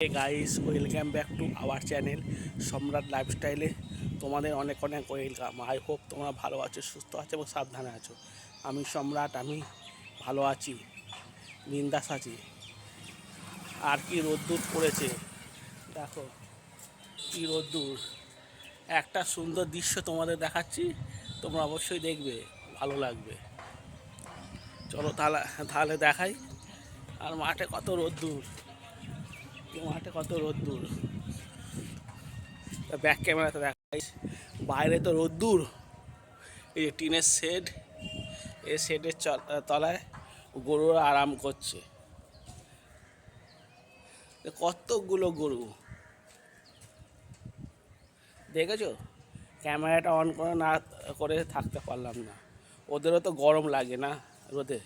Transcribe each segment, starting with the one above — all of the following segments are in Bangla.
Guys welcome back to our channel Samrat লাইফস্টাইলে তোমাদের অনেক অনেক ওয়েলকাম আই হোপ তোমরা ভালো আছো, সুস্থ আছো এবং সাবধানে আছো। আমি সম্রাট, আমি ভালো আছি বিন্দাস আছি। আর কি রোদ্দুর পড়েছে, দেখো কি রোদ্দুর। একটা সুন্দর দৃশ্য তোমাদের দেখাচ্ছি, তোমরা অবশ্যই দেখবে, ভালো লাগবে। চলো তাহলে তাহলে দেখাই। আর মাঠে কত রোদ্দুর। মাঠে কত রোদ্দুর ব্যাক ক্যামেরাতে দেখাই। বাইরে তো রোদ্দুর এই যে টিনের শেড এই শেডের তলায় গরুরা আরাম করছে। কতগুলো গরু। দেখেছ? ক্যামেরাটা অন করে না, করে থাকতে পারলাম না। ওদেরও তো গরম লাগে না রোদে।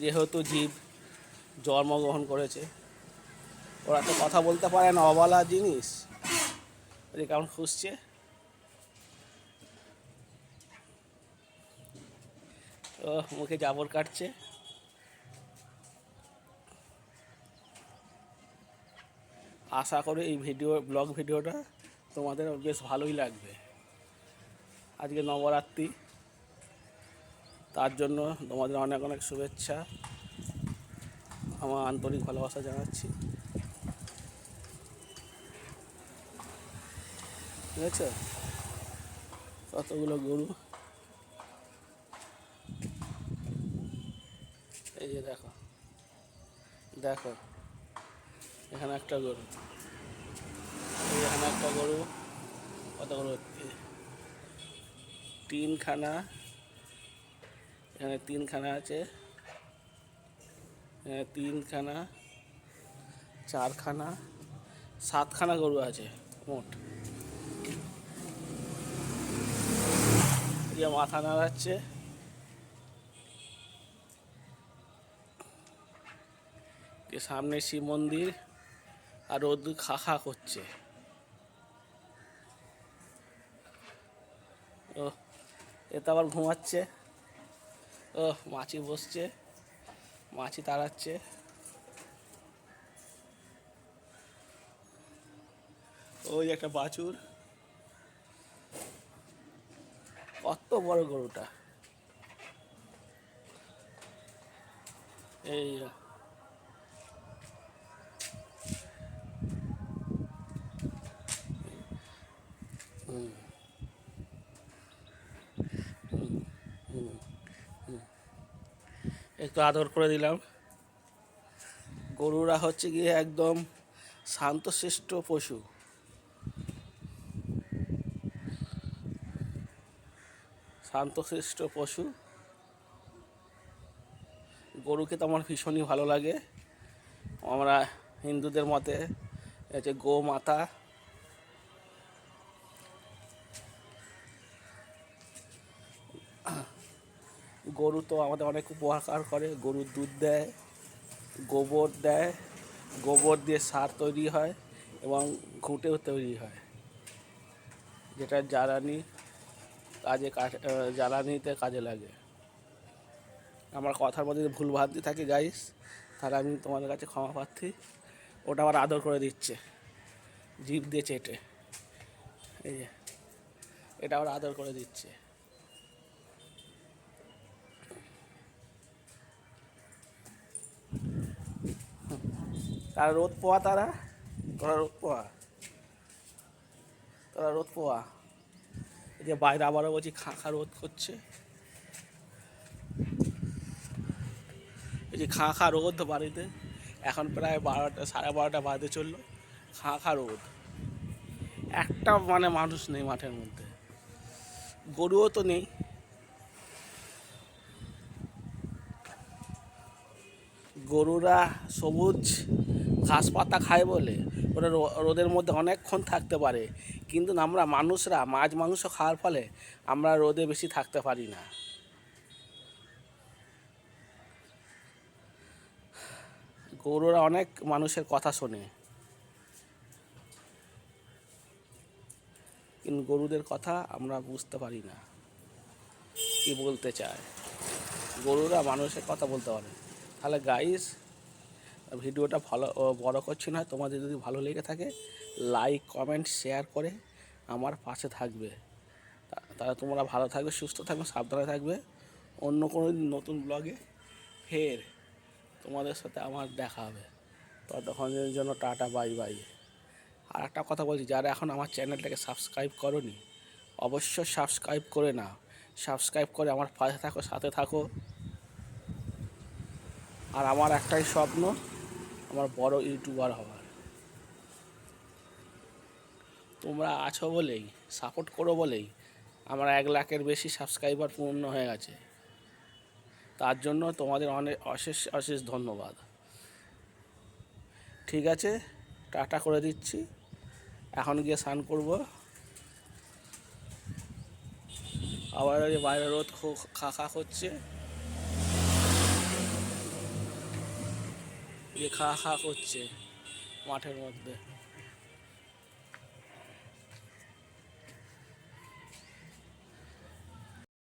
যেহেতু জীব। জন্মগ্রহণ করেছে। ওরা তো কথা বলতে পারে না, অবলা জিনিস। কেমন খুঁজছে? ও মুখে জাবর কাটছে। আশা করি এই ভিডিও, ব্লগ ভিডিওটা তোমাদের বেশ ভালোই লাগবে। আজকে নবরাত্রি। তার জন্য তোমাদের অনেক অনেক শুভেচ্ছা। আমার আন্তরিক ভালোবাসা জানাচ্ছি। ঠিক আছে? কতগুলো গরু? এই যে দেখো। দেখো, এখানে একটা গরু। এখানে একটা গরু কতগুলো তিনখানা। এখানে তিনখানা আছে। তিনখানা, চারখানা, সাতখানা গরু আছে, মোট। এই যে মাথা নাড়াচ্ছে। সামনে শিব মন্দির, আর রোদ্দুর খা খা করছে। ও এ তো আবার ঘুমাচ্ছে। ও মাছি বসছে। মাছি তাড়াচ্ছে। ওই একটা বাছুর। কত বড় গরুটা। এই একটু আদর করে দিলাম। গরুরা হচ্ছে গিয়ে একদম শান্তশিষ্ট পশু। শান্তশিষ্ট পশু। গরুকে তো আমার ভীষণই ভালো লাগে। আমরা হিন্দুদের মতে হচ্ছে গো মাতা গরু তো আমাদের অনেক উপকার করে, গরুর দুধ দেয়, গোবর দেয়, গোবর দিয়ে সার তৈরি হয় এবং ঘুঁটেও তৈরি হয়। যেটা জ্বালানি কাজে জ্বালানিতে কাজে লাগে। আমার কথার মধ্যে যদি ভুল ভাবতে থাকি গাইস তাহলে আমি তোমাদের কাছে ক্ষমা প্রার্থী। ওটা আবার আদর করে দিচ্ছে। জিভ দিয়ে চেটে। এই যে, এটা আবার আদর করে দিচ্ছে। তারা রোদ পোয়া, তারা? তোরা রোদ পোয়া। তোরা রোদ পোয়া। এই যে বাইরে আবারও বলছি খা খা রোদ করছে। এই যে খা খা রোদ বাড়িতে। এখন প্রায় বারোটা, সাড়ে বারোটা বাজতে চলল। খা খা রোদ। একটা মানে মানুষ নেই মাঠের মধ্যে। গরুও তো নেই। গরুরা সবুজ। ঘাস পাতা খায় বলে ওরা রোদের মধ্যে অনেকক্ষণ থাকতে পারে। কিন্তু আমরা মানুষরা, মাছ, মাংস খাওয়ার ফলে আমরা রোদে বেশি থাকতে পারি না। গরুরা অনেক মানুষের কথা শোনে। কিন্তু গরুদের কথা আমরা বুঝতে পারি না। কি বলতে চায়? গরুরা মানুষের কথা বলতে পারে। তাহলে গাইস ভিডিওটা ভালো বড় করছি না, তোমাদের যদি ভালো লেগে থাকে লাইক কমেন্ট শেয়ার করে আমার পাশে থাকবে। তাহলে তোমরা ভালো থাকবে, সুস্থ থাকবে, সাবধানে থাকবে। অন্য কোনো দিন নতুন ব্লগে ফের তোমাদের সাথে আমার দেখা হবে। ততক্ষণের জন্য টাটা বাই বাই আর একটা কথা বলছি, যারা এখন আমার চ্যানেলটাকে সাবস্ক্রাইব করনি, অবশ্যই সাবস্ক্রাইব করে নাও। সাবস্ক্রাইব করে আমার পাশে থাকো, সাথে থাকো। আর আমার একটাই স্বপ্ন আমার বড় ইউটিউবার হওয়ার তোমরা আছো বলেই সাপোর্ট করো বলেই আমার এক লাখের বেশি সাবস্ক্রাইবার পূর্ণ হয়ে গেছে তার জন্য তোমাদের অনেক অশেষ অশেষ ধন্যবাদ ঠিক আছে টাটা করে দিচ্ছি এখন গিয়ে স্নান করব আবার বাইরে রোদ খো- খা খা খা খা করছে মাঠের মধ্যে।